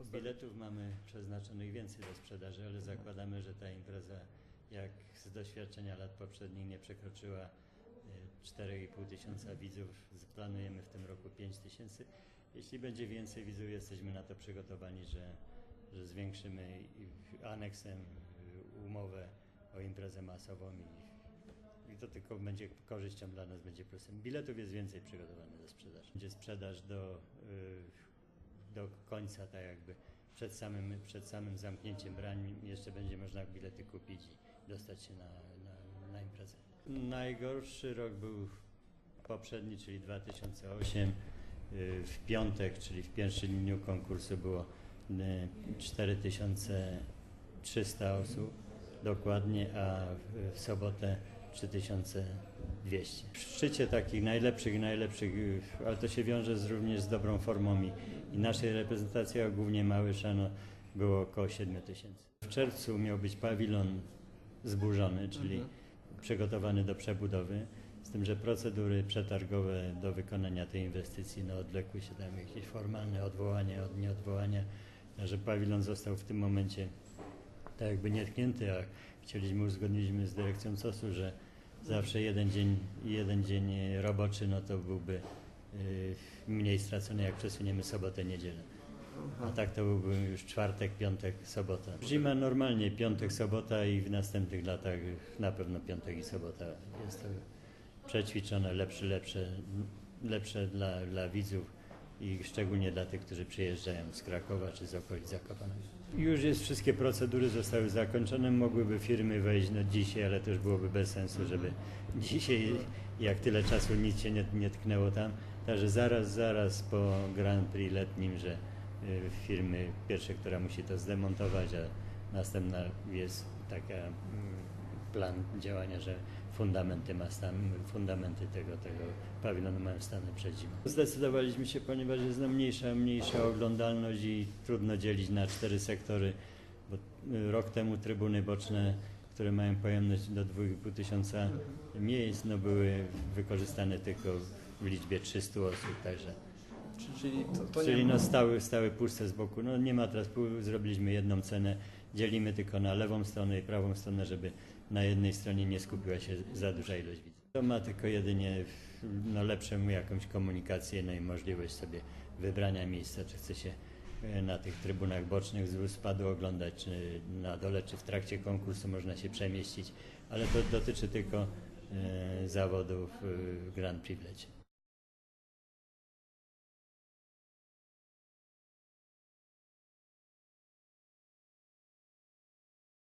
podstawie... Biletów mamy przeznaczonych więcej do sprzedaży, ale zakładamy, że ta impreza, jak z doświadczenia lat poprzednich, nie przekroczyła e, 4,5 tysiąca widzów. Planujemy w tym roku 5 tysięcy. Jeśli będzie więcej widzów, jesteśmy na to przygotowani, że, że zwiększymy aneksem y, umowę o imprezę masową i, i to tylko będzie korzyścią dla nas, będzie plusem. Biletów jest więcej przygotowanych do sprzedaży. Będzie sprzedaż do, y, do końca, tak jakby przed samym, przed samym zamknięciem brań jeszcze będzie można bilety kupić i dostać się na, na, na imprezę. Najgorszy rok był poprzedni, czyli 2008. Y, w piątek, czyli w pierwszym dniu konkursu było y, 4300 osób dokładnie, a w sobotę 3000 200. W szczycie takich najlepszych, najlepszych, ale to się wiąże z, również z dobrą formą i, i naszej reprezentacji, a głównie Małyszano, było około 7 tysięcy. W czerwcu miał być pawilon zburzony, czyli mhm. przygotowany do przebudowy, z tym, że procedury przetargowe do wykonania tej inwestycji no, odwlekły się tam jakieś formalne odwołanie od nieodwołania, że pawilon został w tym momencie tak jakby nietknięty, a chcieliśmy, uzgodniliśmy z dyrekcją COS-u, że zawsze jeden dzień, jeden dzień roboczy, no to byłby y, mniej stracony, jak przesuniemy sobotę, niedzielę. A tak to byłby już czwartek, piątek, sobota. Zima normalnie piątek, sobota i w następnych latach na pewno piątek i sobota jest to przećwiczone, lepsze, lepsze, lepsze dla, dla widzów i szczególnie dla tych, którzy przyjeżdżają z Krakowa czy z okolic Zakopanego. Już jest, wszystkie procedury zostały zakończone, mogłyby firmy wejść no dzisiaj, ale już byłoby bez sensu, żeby dzisiaj, jak tyle czasu nic się nie, nie tknęło tam, także zaraz, zaraz po Grand Prix letnim, że y, firmy pierwsze, która musi to zdemontować, a następna jest taka mm, plan działania, że fundamenty ma stan, fundamenty tego, tego pawilonu mają stanę przed zimą. Zdecydowaliśmy się, ponieważ jest mniejsza, mniejsza oglądalność i trudno dzielić na cztery sektory, bo y, rok temu trybuny boczne, które mają pojemność do 2,5 tysiąca miejsc, no były wykorzystane tylko w liczbie 300 osób, także Czyli to, to Czyli no stały, stały puste z boku. No nie ma teraz, zrobiliśmy jedną cenę, dzielimy tylko na lewą stronę i prawą stronę, żeby na jednej stronie nie skupiła się za duża ilość widzów. To ma tylko jedynie no, lepszą jakąś komunikację, no i możliwość sobie wybrania miejsca, czy chce się e, na tych trybunach bocznych z spadu oglądać, czy na dole, czy w trakcie konkursu można się przemieścić, ale to dotyczy tylko e, zawodów e, w Grand Prix w lecie.